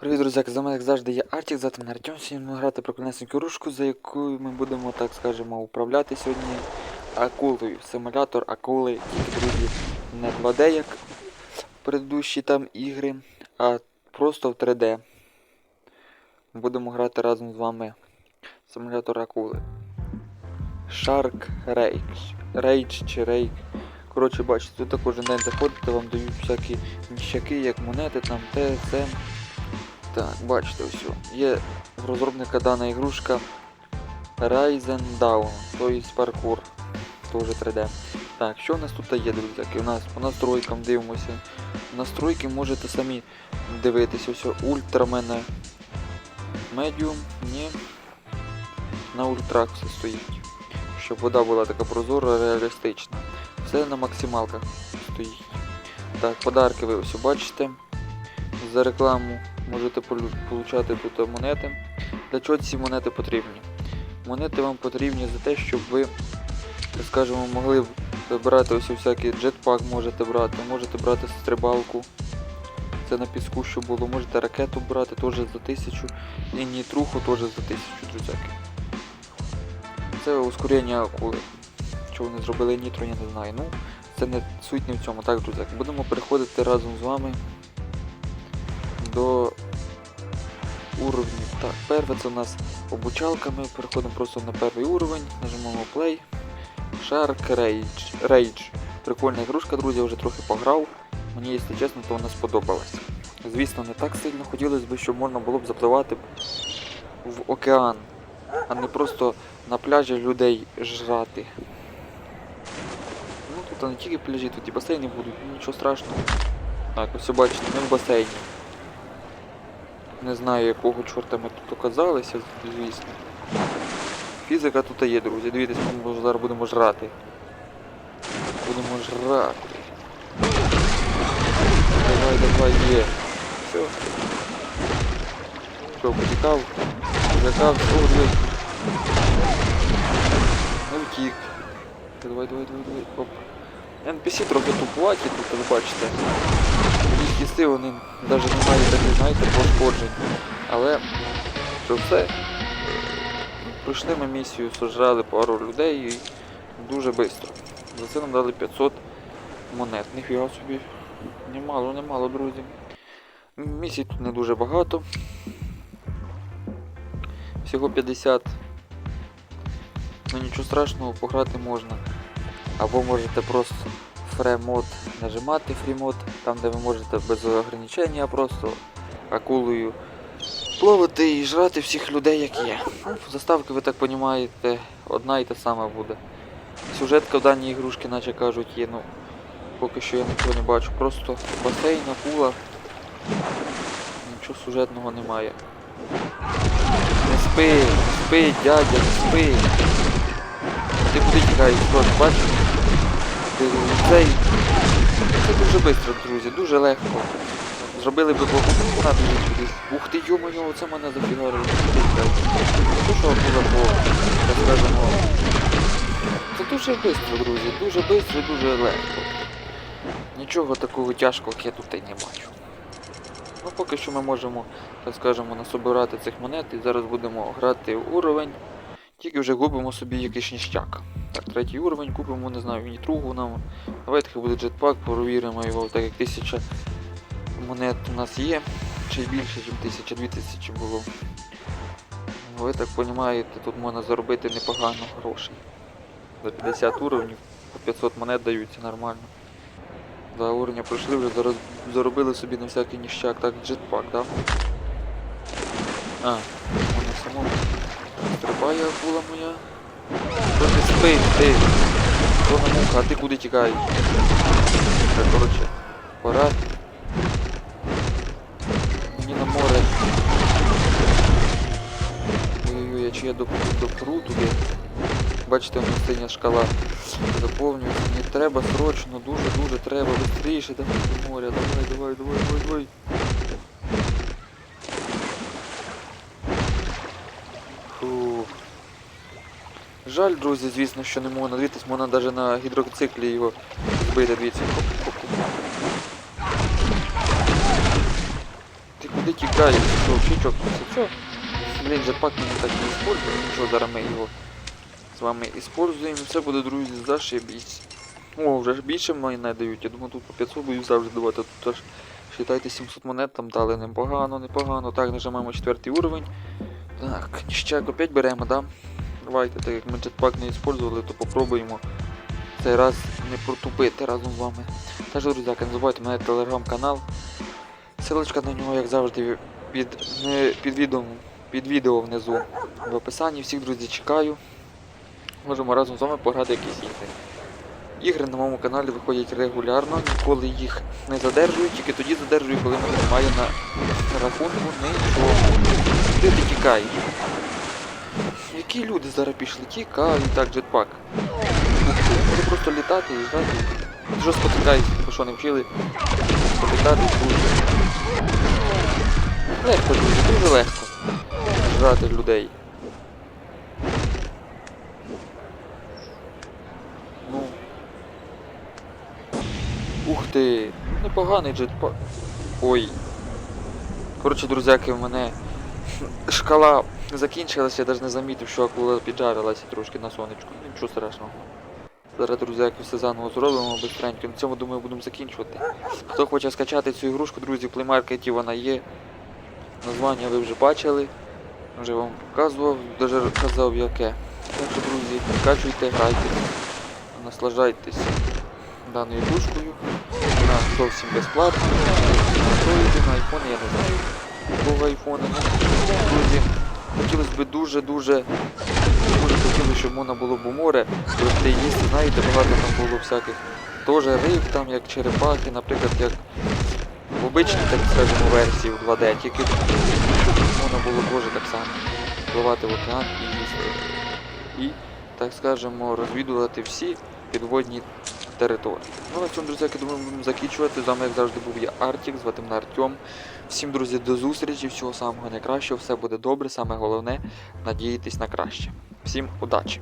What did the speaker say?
Привіт, друзяки, з вами як завжди я Артік, завтра на Артем. Сьогодні будемо грати про колесненьку рушку, за якою ми будемо, так скажемо, управляти сьогодні акулою. Симулятор акули, тільки друзі, не 2D, як предыдущі там ігри, а просто в 3D. Будемо грати разом з вами симулятор акули. Shark Rage. Rage чи Rage. Коротше, бачите, тут кожен день заходите, вам дають всякі ніщаки, як монети, там те, це. Так, бачите все. Є в розробника дана ігрушка Ryzen Down, тобто паркур. Теж 3D. Так, що у нас тут є, друзяки? У нас по настройкам дивимося. Настройки можете самі дивитися. Все, ультра мене медіум, ні. На ультрах все стоїть. Щоб вода була така прозора, реалістична. Все на максималках стоїть. Так, подарки ви ось бачите. За рекламу можете получати тут монети. Для чого ці монети потрібні? Монети вам потрібні за те, щоб ви, так скажемо, могли брати ось всякий джетпак можете брати, можете брати стрибалку. Це на піску, що було, можете ракету брати теж за тисячу і нітруху теж за тисячу, друзяки. Це ускорення акули. Що вони зробили нітро, я не знаю. Ну, це не суть не в цьому. Так, друзяки, будемо переходити разом з вами до уровнів. Так, перше це у нас обучалка. Ми переходимо просто на перший уровень, нажимаємо play. Shark Rage. Rage. Прикольна ігрушка, друзі, я вже трохи пограв. Мені, якщо чесно, то вона сподобалась. Звісно, не так сильно хотілося б, щоб можна було б запливати в океан, а не просто на пляжі людей жрати. Ну тут не тільки пляжі, тут і басейни будуть, нічого страшного. Так, ось бачите, ми в басейні. Не знаю, якого чорта ми тут оказалися, звісно. Фізика тут є, друзі. Дивіться, ми зараз будемо жрати. Будемо жрати. Давай, давай, є. Все. Що, потікав? Злякав, о, дивись. Не втік. Давай, давай, давай, давай. Оп. NPC трохи тупуваті тут, ви бачите. Їх їсти вони навіть не мають таких, знаєте, пошкоджень. Але що все. Пройшли ми місію, сожрали пару людей і дуже швидко. За це нам дали 500 монет. Ніфіга собі. Немало, немало, друзі. Місій тут не дуже багато. Всього 50. Ну нічого страшного, пограти можна. Або можете просто фремод нажимати фрімод, там де ви можете без ограничення просто акулою плавати і жрати всіх людей, як є. Ну, заставки, ви так розумієте, одна і та сама буде. Сюжетка в даній ігрушці, наче кажуть, є, ну поки що я нічого не бачу. Просто басейн, акула. Нічого сюжетного немає. Не спи, не спи, дядя, не спи. Ти куди тікаєш, бачиш? Цей. Це дуже швидко, друзі, дуже легко. Зробили би блокувати кудись. Ух ти, йо-моє, оце мене зафігарило. Що було по, скажемо. Це дуже швидко, друзі, дуже швидко і дуже легко. Нічого такого тяжкого як я тут і не бачу. Ну поки що ми можемо, так скажемо, насобирати цих монет і зараз будемо грати в уровень. Тільки вже купимо собі якийсь ніщак. Так, третій уровень, купимо, не знаю, нітругу нам. Давайте буде джетпак, перевіримо його, так як тисяча монет у нас є. Чи більше, ніж тисяча, дві тисячі було. Ви так розумієте, тут можна заробити непогано грошей. За 50 уровнів по 500 монет даються нормально. Два уровня пройшли, вже заробили собі на всякий ніщак. Так, джетпак, да? А, воно само стрибає акула моя. Що ти спиш, ти? Що на муха, а ти куди тікаєш? Так, коротше, пора. Мені на море. Ой-ой-ой, а чи я доп- допру туди? Бачите, у мене синя шкала заповнюється. Мені треба срочно, дуже-дуже треба. Быстріше, давай до моря, давай, давай, давай, давай, давай. Жаль, друзі, звісно, що не можна дивитись, можна навіть на гідроциклі його збити, дивіться. Ти куди Куди тікає? Що, чічок, це все. Блін, jetpack мені так не использує. Що зараз ми його з вами используємо. Все буде, друзі, зашибісь. О, вже ж більше мені дають. Я думаю, тут по 500 будуть завжди давати. Тут аж, считайте, 700 монет там дали непогано, непогано. Так, нажимаємо четвертий уровень. Так, ніщак опять беремо, да? Давайте, так як ми jetpack не использували, то попробуємо цей раз не протупити разом з вами. Також, друзяки, не забувайте, мене телеграм-канал. Силочка на нього, як завжди, під, не, під, відео, під відео внизу в описанні. Всіх, друзі, чекаю. Можемо разом з вами пограти якісь ігри. Ігри на моєму каналі виходять регулярно, ніколи їх не задержую, тільки тоді задержую, коли мене немає на рахунку нічого. Де ти тікаєш? Які люди зараз пішли? Тікають, так, джетпак. Може просто літати і ждати. Ти що спотикаєшся, ви що не вчили? Спотикати дуже. Легко, друзі, дуже легко. Жрати людей. Ну. Ух ти! Непоганий джетпак. Ой. Коротше, друзяки, в мене шкала закінчилася, я навіть не замітив, що акула піджарилася трошки на сонечку. Нічого страшного. Зараз, друзяки, все заново зробимо бистренько. На цьому, думаю, будемо закінчувати. Хто хоче скачати цю ігрушку, друзі, в плеймаркеті вона є. Названня ви вже бачили. Вже вам показував, навіть казав яке. Так що, друзі, скачуйте, грайте, наслаждайтесь даною ігрушкою. Вона зовсім безплатна. На Android, на iPhone, я не знаю. Якого айфона. Друзі, хотілося б дуже-дуже дуже хотілося, щоб можна було б у море. Просто їсти, знаєте, багато там було всяких. Теж риб, там як черепахи, наприклад, як в обичній, так скажемо, версії в 2D, тільки щоб можна було теж так само впливати в океан і їсти. І, так скажемо, розвідувати всі підводні території. Ну, на цьому, друзі, я думаю, будемо закінчувати. З вами, як завжди, був я Артік, звати мене Артем. Всім, друзі, до зустрічі, всього самого найкращого, все буде добре, саме головне надіятись на краще. Всім удачі!